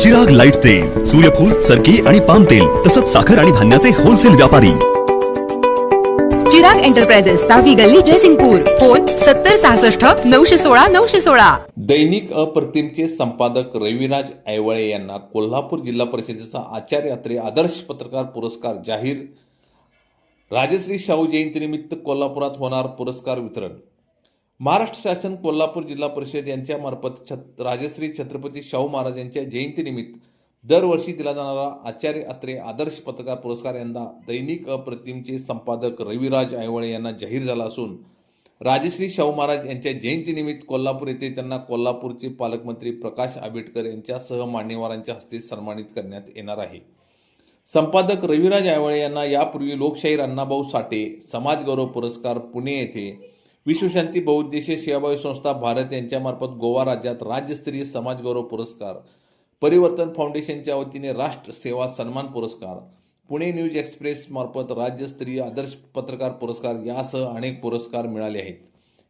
Chirag light तेल सूर्यफूल सरकी आणि पाम तेल तसंच साखर आणि धान्याचे होलसेल व्यापारी. चिराग एंटरप्राइजेस सहावी गल्ली जयसिंगपूर. फोन सत्तर सहासष्ट नऊशे सोळा नऊशे सोळा. दैनिक अप्रतिमचे संपादक रविराज ऐवळे यांना कोल्हापूर जिल्हा परिषदेचा आचार्य यात्रे आदर्श पत्रकार पुरस्कार जाहीर. राजश्री शाहू जयंतीनिमित्त कोल्हापुरात होणार पुरस्कार वितरण. महाराष्ट्र शासन कोल्हापूर जिल्हा परिषद यांच्या मार्फत छत राजश्री छत्रपती शाहू महाराज यांच्या जयंतीनिमित्त दरवर्षी दिला जाणारा आचार्य अत्रे आदर्श पत्रकार पुरस्कार यंदा दैनिक अप्रतिमचे संपादक रविराज आयवळे यांना जाहीर झाला असून राजश्री शाहू महाराज यांच्या जयंतीनिमित्त कोल्हापूर येथे त्यांना कोल्हापूरचे पालकमंत्री प्रकाश आंबेडकर यांच्यासह मान्यवरांच्या हस्ते सन्मानित करण्यात येणार आहे. संपादक रविराज आयवळे यांना यापूर्वी लोकशाहीर अण्णाभाऊ साठे समाज गौरव पुरस्कार पुणे येथे विश्वशांती बहुउद्देशीय सेवाभावी संस्था भारत यांच्यामार्फत गोवा राज्यात राज्यस्तरीय समाजगौरव पुरस्कार परिवर्तन फाउंडेशनच्या वतीने राष्ट्र सेवा सन्मान पुरस्कार पुणे न्यूज एक्सप्रेस मार्फत राज्यस्तरीय आदर्श पत्रकार पुरस्कार यासह अनेक पुरस्कार मिळाले आहेत.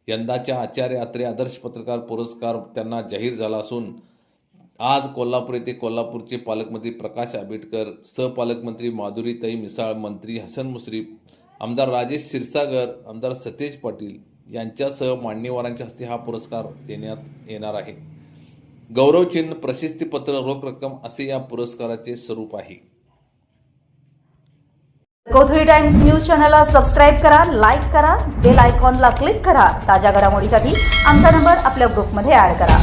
यंदाच्या आचार्य अत्रे आदर्श पत्रकार पुरस्कार त्यांना जाहीर झाला असून आज कोल्हापूर येथे कोल्हापूरचे पालकमंत्री प्रकाश आंबेडकर सहपालकमंत्री माधुरीताई मिसाळ मंत्री हसन मुश्रीफ आमदार राजेश क्षीरसागर आमदार सतेज पाटील यांच्यासह मान्यवरांच्या हस्ते हा पुरस्कार देण्यात येणार आहे. गौरवचिन्ह प्रशस्तीपत्र रोख रक्कम असे या पुरस्काराचे स्वरूप आहे. कोथळी टाइम्स न्यूज चॅनलला सबस्क्राईब करा लाईक करा बेल आयकॉनला क्लिक करा. ताज्या घडामोडीसाठी आमचा नंबर आपल्या ग्रुपमध्ये ऍड करा.